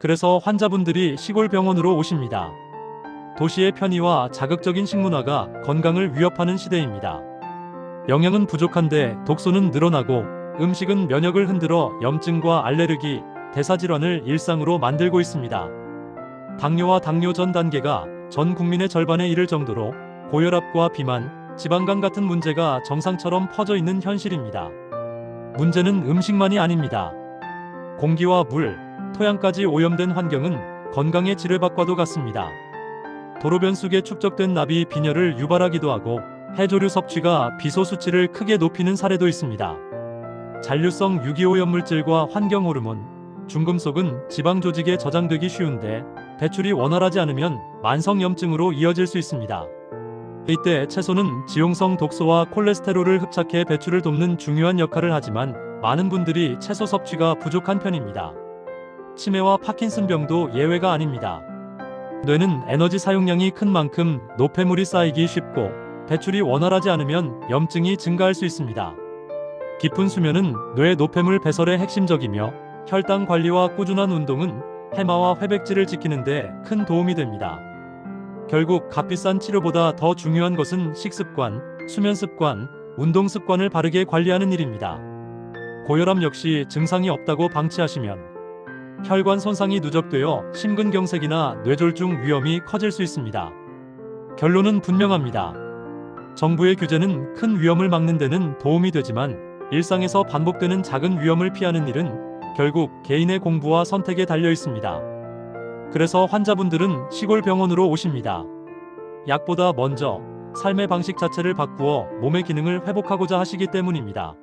그래서 환자분들이 시골 병원으로 오십니다. 도시의 편의와 자극적인 식문화가 건강을 위협하는 시대입니다. 영양은 부족한데 독소는 늘어나고 음식은 면역을 흔들어 염증과 알레르기, 대사질환을 일상으로 만들고 있습니다. 당뇨와 당뇨 전 단계가 전 국민의 절반에 이를 정도로 고혈압과 비만, 지방간 같은 문제가 정상처럼 퍼져 있는 현실입니다. 문제는 음식만이 아닙니다. 공기와 물, 토양까지 오염된 환경은 건강의 지뢰밭과도 같습니다. 도로변 속에 축적된 납이 빈혈을 유발하기도 하고 해조류 섭취가 비소 수치를 크게 높이는 사례도 있습니다. 잔류성 유기오염물질과 환경 호르몬, 중금속은 지방 조직에 저장되기 쉬운데 배출이 원활하지 않으면 만성염증으로 이어질 수 있습니다. 이때 채소는 지용성 독소와 콜레스테롤을 흡착해 배출을 돕는 중요한 역할을 하지만 많은 분들이 채소 섭취가 부족한 편입니다. 치매와 파킨슨병도 예외가 아닙니다. 뇌는 에너지 사용량이 큰 만큼 노폐물이 쌓이기 쉽고 배출이 원활하지 않으면 염증이 증가할 수 있습니다. 깊은 수면은 뇌 노폐물 배설에 핵심적이며 혈당 관리와 꾸준한 운동은 해마와 회백질을 지키는데 큰 도움이 됩니다. 결국 값비싼 치료보다 더 중요한 것은 식습관, 수면 습관, 운동 습관을 바르게 관리하는 일입니다. 고혈압 역시 증상이 없다고 방치하시면 혈관 손상이 누적되어 심근경색이나 뇌졸중 위험이 커질 수 있습니다. 결론은 분명합니다. 정부의 규제는 큰 위험을 막는 데는 도움이 되지만 일상에서 반복되는 작은 위험을 피하는 일은 결국 개인의 공부와 선택에 달려 있습니다. 그래서 환자분들은 시골 병원으로 오십니다. 약보다 먼저 삶의 방식 자체를 바꾸어 몸의 기능을 회복하고자 하시기 때문입니다.